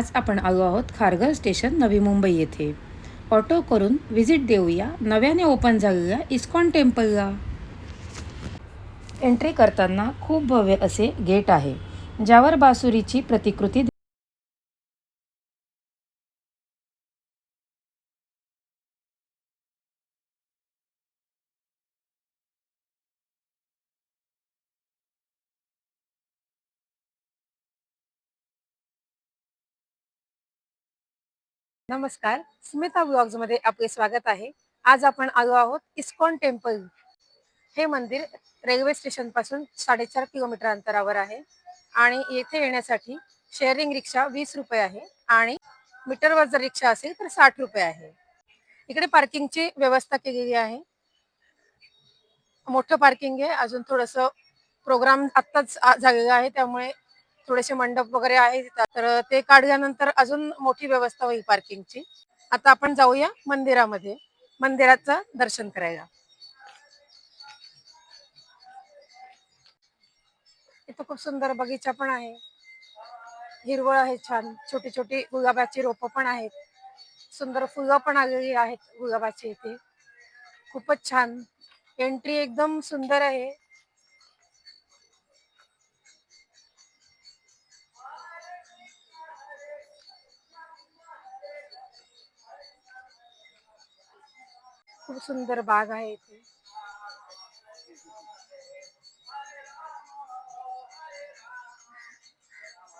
आज आपण आलो आहोत खारघर स्टेशन नवी मुंबई येथे. ऑटो करून व्हिजिट देऊया. नव्याने ओपन झालेल्या इस्कॉन टेम्पलला. एंट्री करताना खूप भव्य असे गेट आहे ज्यावर बासुरीची प्रतिकृती नमस्कार. स्मिता ब्लॉग्समध्ये आपले स्वागत आहे. आज आपण आलो आहोत इस्कॉन टेम्पल. हे मंदिर रेल्वे स्टेशनपासून साडेचार किलोमीटर अंतरावर आहे. आणि येथे येण्यासाठी शेअरिंग रिक्षा वीस रुपये आहे आणि मीटरवर जर रिक्षा असेल तर साठ रुपये आहे. इकडे पार्किंगची व्यवस्था केलेली आहे. मोठं पार्किंग आहे. अजून थोडस प्रोग्राम आत्ताच झालेला आहे. त्यामुळे थोडेसे मंडप वगैरे आहे तिथं. तर ते काढल्यानंतर अजून मोठी व्यवस्था होईल पार्किंगची आता आपण जाऊया मंदिरामध्ये. मंदिराचं दर्शन करायला. इथं खूप सुंदर बगीचा पण आहे. हिरवळ आहे छान. छोटी छोटी गुलाबाची रोपं पण आहेत. सुंदर फुलं पण आलेली आहेत गुलाबाची इथे. खूपच छान. एंट्री एकदम सुंदर आहे. खूप सुंदर बाग आहे इथे.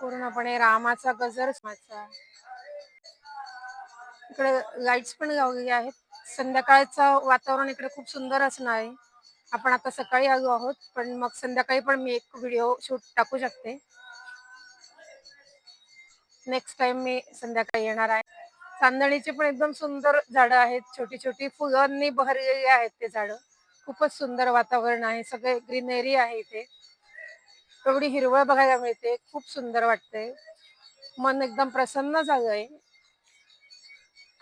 पूर्णपणे रामाचा गजर इकडे लाईट्स पण लावलेले आहेत. संध्याकाळचं वातावरण इकडे खूप सुंदर असणार आहे. आपण आता सकाळी आलो आहोत पण मग संध्याकाळी पण मी एक व्हिडिओ शूट टाकू शकते. नेक्स्ट टाइम मी संध्याकाळी येणार आहे. चांदणीची पण एकदम सुंदर झाडं आहेत छोटी छोटी फुलांनी बहरलेली आहेत ते झाडं. खूपच सुंदर वातावरण आहे सगळे ग्रीनरी आहे इथे. एवढी हिरवळ बघायला मिळते खूप सुंदर वाटते मन एकदम प्रसन्न झालंय.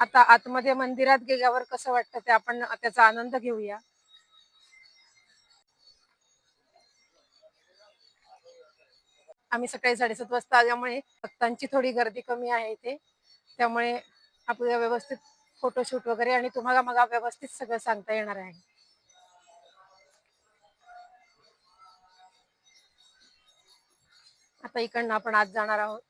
आता आतमध्ये मंदिरात गेल्यावर कसं वाटतं ते आपण त्याचा आनंद घेऊया. आम्ही सकाळी साडेसात वाजता आल्यामुळे भक्तांची थोडी गर्दी कमी आहे इथे. त्यामुळे आपल्याला व्यवस्थित फोटोशूट वगैरे आणि तुम्हाला मला व्यवस्थित सगळं सांगता येणार आहे. आता इकडनं आपण आज जाणार आहोत.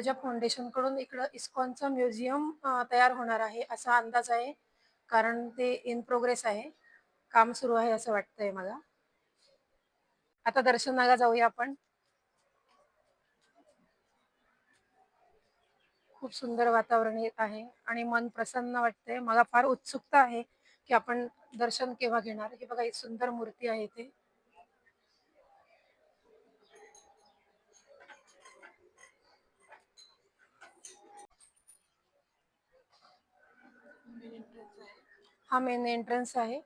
हिंदुजा फाउंडेशनकडून इकडं इस्कॉनचं म्युझियम तयार होणार आहे असा अंदाज आहे. कारण ते इन प्रोग्रेस आहे. काम सुरू आहे असं वाटतंय मला. आता दर्शनाला जाऊया आपण. खूप सुंदर वातावरण येत आहे आणि मन प्रसन्न वाटतंय. मला फार उत्सुकता आहे की आपण दर्शन केव्हा घेणार? हे बघा एक सुंदर मूर्ती आहे इथे हा मेन एंट्रन्स आहे.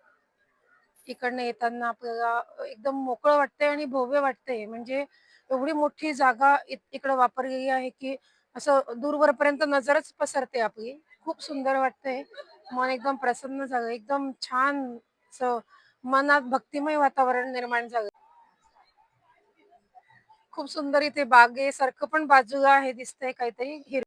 इकडनं येताना आपल्याला एकदम मोकळं वाटतंय आणि भव्य वाटतंय. म्हणजे एवढी मोठी जागा इकडे वापरलेली आहे की असं दूरवरपर्यंत नजरच पसरते आपली. खूप सुंदर वाटतंय. मन एकदम प्रसन्न झालं. एकदम छान मनात भक्तिमय वातावरण निर्माण झालं. खूप सुंदर इथे बागेसारखं पण बाजूला आहे दिसतंय काहीतरी. हिर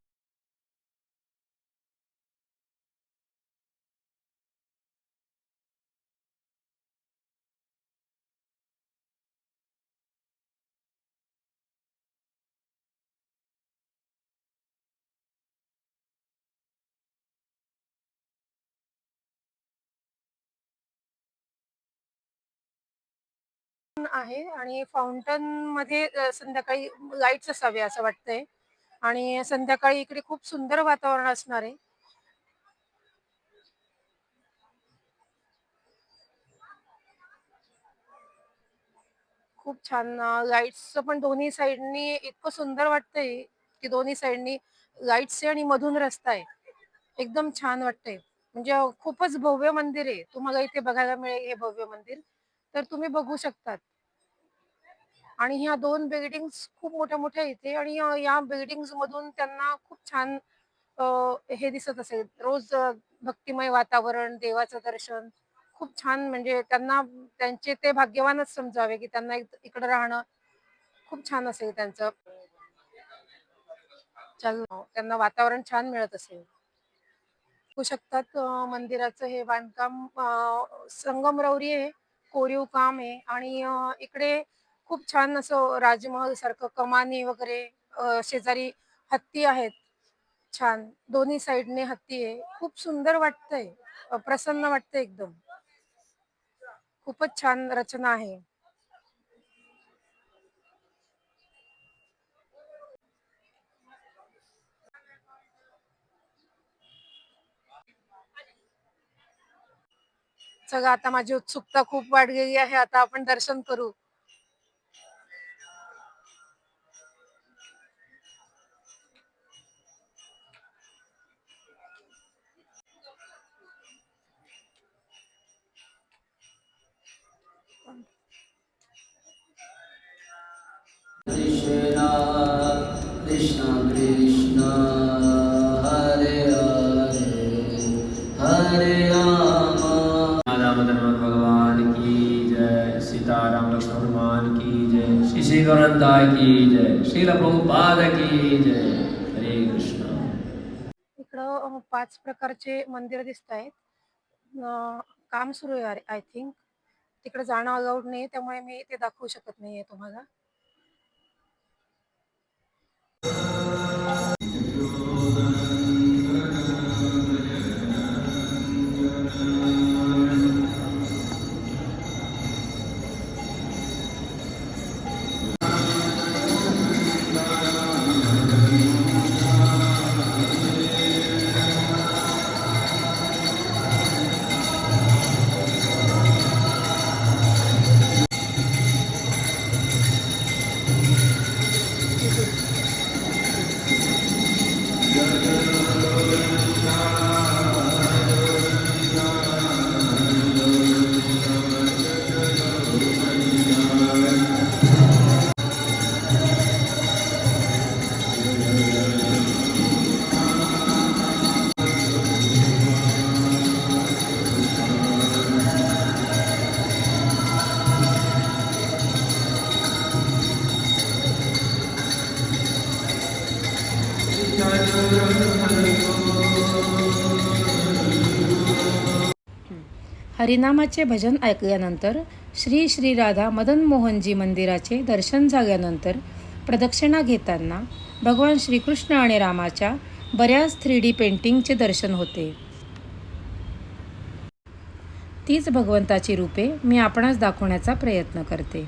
आहे आणि फाउंटनमध्ये अ, संध्याकाळी लाईट्स असावे असं वाटतंय. आणि संध्याकाळी इकडे खूप सुंदर वातावरण असणार आहे. खूप छान लाईट्स पण दोन्ही साइडनी इतकं सुंदर वाटतंय की दोन्ही साइडनी लाईट्स आणि मधून रस्ता आहे. एकदम छान वाटतंय. म्हणजे खूपच भव्य मंदिर आहे. तुम्हाला इथे बघायला मिळेल हे भव्य मंदिर. तर तुम्ही बघू शकतात. आणि ह्या दोन बिल्डिंग्स खूप मोठ्या मोठ्या इथे आणि या बिल्डिंग्स मधून त्यांना खूप छान अ, हे दिसत असेल. रोज अ, भक्तिमय वातावरण देवाचं दर्शन खूप छान म्हणजे त्यांना त्यांचे ते भाग्यवानच समजावे की त्यांना इकडं राहणं खूप छान असेल त्यांचं. चालू त्यांना वातावरण छान मिळत असेल. बघू शकतात अ, मंदिराचं हे बांधकाम अ, संगमरवरी आहे कोरीव काम आहे आणि अ, इकडे खूप छान असं राजमहल सारखं कमानी वगैरे अ, शेजारी हत्ती आहेत. छान. दोन्ही साईडने हत्ती आहे. खूप सुंदर वाटतंय. अ, प्रसन्न वाटतंय एकदम. खूपच छान रचना आहे. सगळं आता माझी उत्सुकता खूप वाढलेली आहे. आता आपण दर्शन करू. श्री श्री की जय। श्रील प्रभुपाद की जय। हरे कृष्ण। इकडं पाच प्रकारचे मंदिर दिसत आहेत. काम सुरू आहे आय थिंक. तिकडे जाणं अलाउड नाही त्यामुळे मी ते दाखवू शकत नाहीये तुम्हाला. हरिनामाचे भजन ऐकल्यानंतर श्री श्री राधा मदन मोहनजी मंदिराचे दर्शन झाल्यानंतर प्रदक्षिणा घेताना भगवान श्रीकृष्ण आणि रामाच्या बऱ्याच थ्री डी पेंटिंगचे दर्शन होते. तीच भगवंताची रूपे मी आपणास दाखवण्याचा प्रयत्न करते.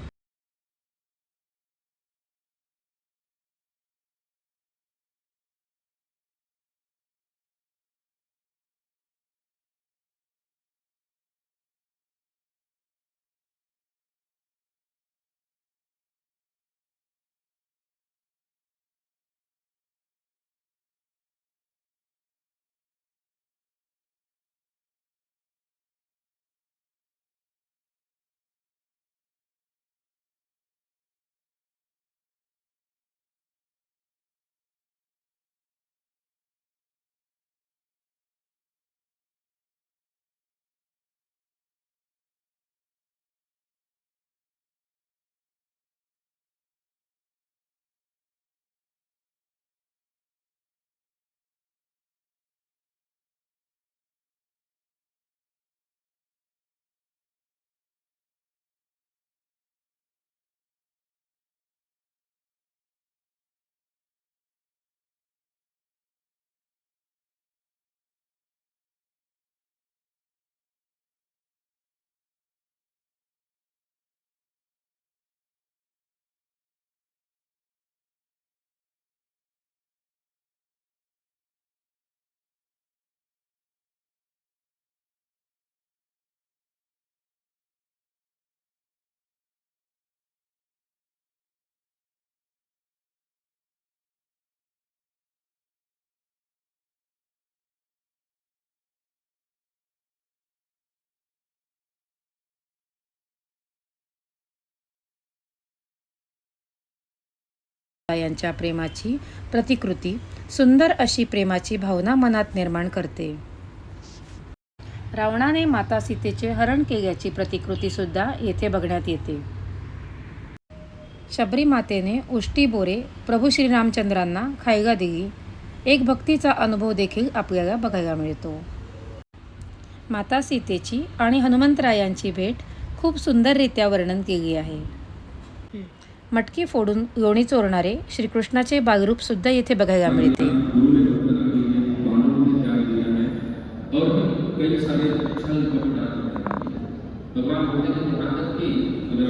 यांच्या प्रेमाची प्रतिकृती सुंदर अशी प्रेमाची भावना मनात निर्माण करते. रावणाने माता सीतेचे हरण केल्याची प्रतिकृती सुद्धा येथे बघण्यात येते. शबरी मातेने उष्टी बोरे प्रभू श्रीरामचंद्रांना खायगा दिली. एक भक्तीचा अनुभव देखील आपल्याला बघायला मिळतो. माता सीतेची आणि हनुमंतरायांची भेट खूप सुंदररित्या वर्णन केली आहे. मटकी फोडून लोणी चोरणारे श्रीकृष्णाचे बालरूप सुद्धा येथे बघायला मिळते. और भगवान बोलते थे ताकत की अगर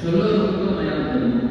चलो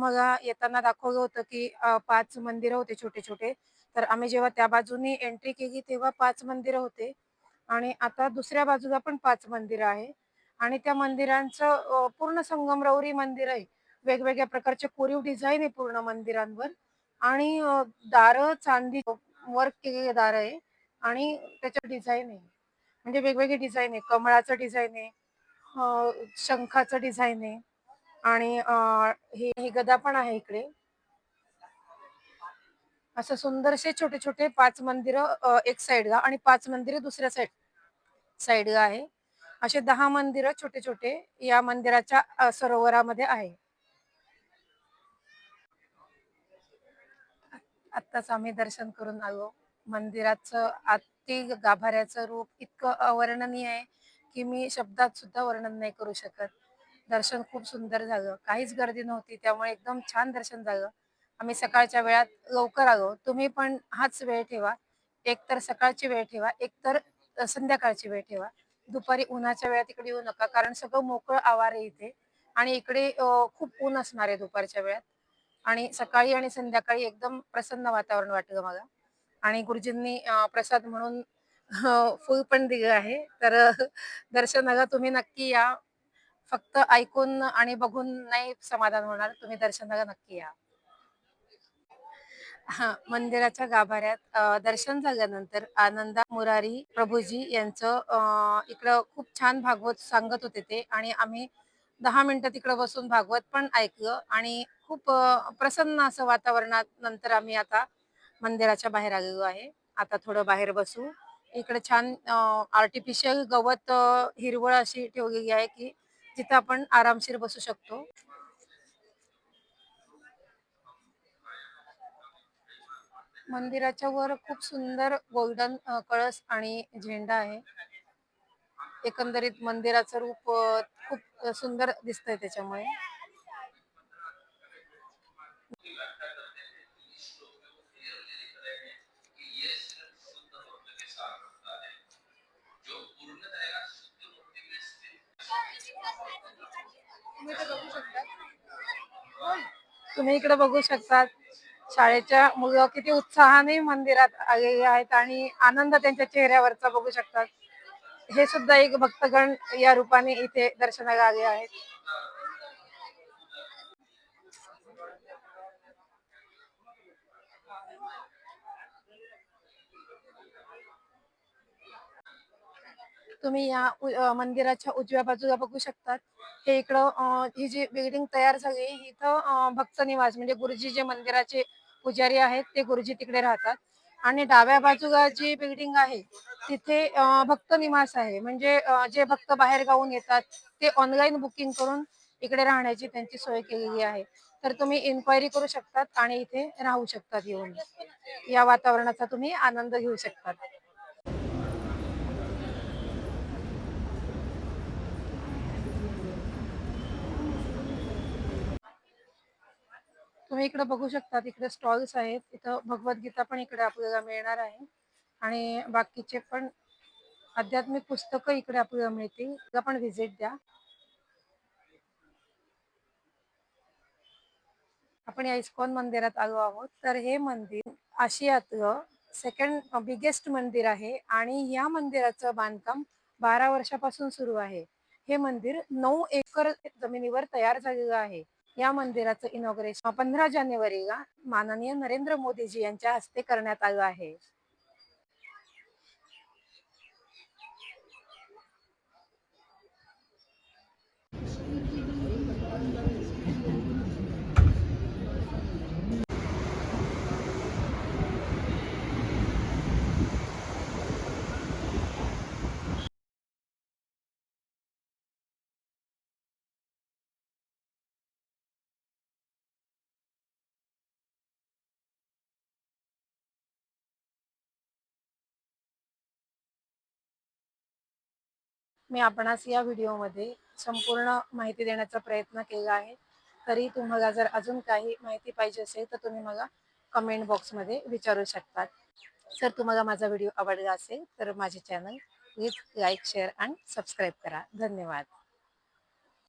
मला येताना दाखवलं होतं की अ, पाच मंदिरं होते छोटे छोटे तर आम्ही जेव्हा त्या बाजूनी एंट्री केली तेव्हा पाच मंदिरं होते. आणि आता दुसऱ्या बाजूला पण पाच मंदिरं आहे. आणि त्या मंदिरांचं अ, पूर्ण संगमरवरी मंदिर आहे. वेगवेगळ्या प्रकारचे कोरीव डिझाईन आहे पूर्ण मंदिरांवर. आणि अ, दारं चांदी वर्क केलेले दार आहे. आणि त्याच्या डिझाईन आहे. म्हणजे वेगवेगळे डिझाईन आहे. कमळाचं डिझाईन आहे. अ, शंखाचं डिझाईन आहे. आणि हे ही गदा पण आहे इकडे. असं सुंदरसे छोटे छोटे पाच मंदिर एक साइडला आणि पाच मंदिर दुसऱ्या साइड साइडला आहे. असे दहा मंदिर छोटे छोटे या मंदिराच्या सरोवरामध्ये आहे. आत्ताच आम्ही दर्शन करून आलो. मंदिराचं आती गाभाऱ्याचं रूप इतकं अवर्णनीय आहे की मी शब्दात सुद्धा वर्णन नाही करू शकत. दर्शन खूप सुंदर झालं. काहीच गर्दी नव्हती त्यामुळे एकदम छान दर्शन झालं. आम्ही सकाळच्या वेळात लवकर आलो. तुम्ही पण हाच वेळ ठेवा. एक तर सकाळची वेळ ठेवा एक तर संध्याकाळची वेळ ठेवा. दुपारी उन्हाच्या वेळात इकडे येऊ नका कारण सगळं मोकळं आवार आहे इथे. आणि इकडे खूप ऊन असणार आहे दुपारच्या वेळात. आणि सकाळी आणि संध्याकाळी एकदम प्रसन्न वातावरण वाटलं मला. आणि गुरुजींनी प्रसाद म्हणून फुल पण दिलं आहे. तर दर्शन दर्शनाला तुम्ही नक्की या. फक्त ऐकून आणि बघून नाही समाधान होणार तुम्ही दर्शनाला नक्की या. हा मंदिराच्या गाभाऱ्यात दर्शन झाल्यानंतर आनंदा मुरारी प्रभूजी यांचं इकडं खूप छान भागवत सांगत होते ते आणि आम्ही दहा मिनिटं तिकडं बसून भागवत पण ऐकलं आणि खूप प्रसन्न असं वातावरणात नंतर आम्ही आता मंदिराच्या बाहेर आलेलो आहे. आता थोडं बाहेर बसू. इकडे छान आर्टिफिशियल गवत हिरवळ अशी ठेवलेली आहे की तिथं आपण आरामशीर बसू शकतो. मंदिराच्या वर खूप सुंदर गोल्डन कळस आणि झेंडा आहे. एकंदरीत मंदिराचं रूप खूप सुंदर दिसतंय त्याच्यामुळे. तुम्ही इकडे बघू शकता शाळेच्या मुलं किती उत्साहाने मंदिरात आलेले आहेत आणि आनंद त्यांच्या चेहऱ्यावरचा बघू शकतात. हे सुद्धा एक भक्तगण या रूपाने इथे दर्शनाला आले आहेत. तुम्ही या मंदिराच्या उजव्या बाजूला बघू शकतात. हे इकडं ही जी बिल्डिंग तयार झाली इथं भक्त निवास म्हणजे गुरुजी जे मंदिराचे पुजारी आहेत ते गुरुजी तिकडे राहतात. आणि डाव्या बाजूला जी बिल्डिंग आहे तिथे भक्त निवास आहे. म्हणजे जे भक्त बाहेर गावून येतात ते ऑनलाईन बुकिंग करून इकडे राहण्याची त्यांची सोय केलेली आहे. तर तुम्ही इन्क्वायरी करू शकतात आणि इथे राहू शकतात येऊन. या वातावरणाचा तुम्ही आनंद घेऊ शकतात. तुम्ही इकडे बघू शकता इकडे स्टॉल्स आहेत इथं भगवद्गीता पण इकडे आपल्याला मिळणार आहे. आणि बाकीचे पण आध्यात्मिक पुस्तकं इकडे आपल्याला मिळतील. तिला पण व्हिजिट द्या. आपण या इस्कॉन मंदिरात आलो आहोत. तर हे मंदिर आशियातलं सेकंड बिगेस्ट मंदिर आहे आणि या मंदिराचं बांधकाम बारा वर्षापासून सुरू आहे. हे मंदिर नऊ एकर जमिनीवर तयार झालेलं आहे. या मंदिराचं इनॉग्रेशन पंधरा जानेवारीला माननीय नरेंद्र मोदीजी यांच्या हस्ते करण्यात आलं आहे. मी आपणास या व्हिडिओमध्ये संपूर्ण माहिती देण्याचा प्रयत्न केला आहे. तरी तुम्हाला जर अजून काही माहिती पाहिजे असेल तर तुम्ही मला कमेंट बॉक्समध्ये विचारू शकतात. जर तुम्हाला माझा व्हिडिओ आवडला असेल तर माझे चॅनल प्लीज लाईक शेअर आणि सबस्क्राईब करा. धन्यवाद.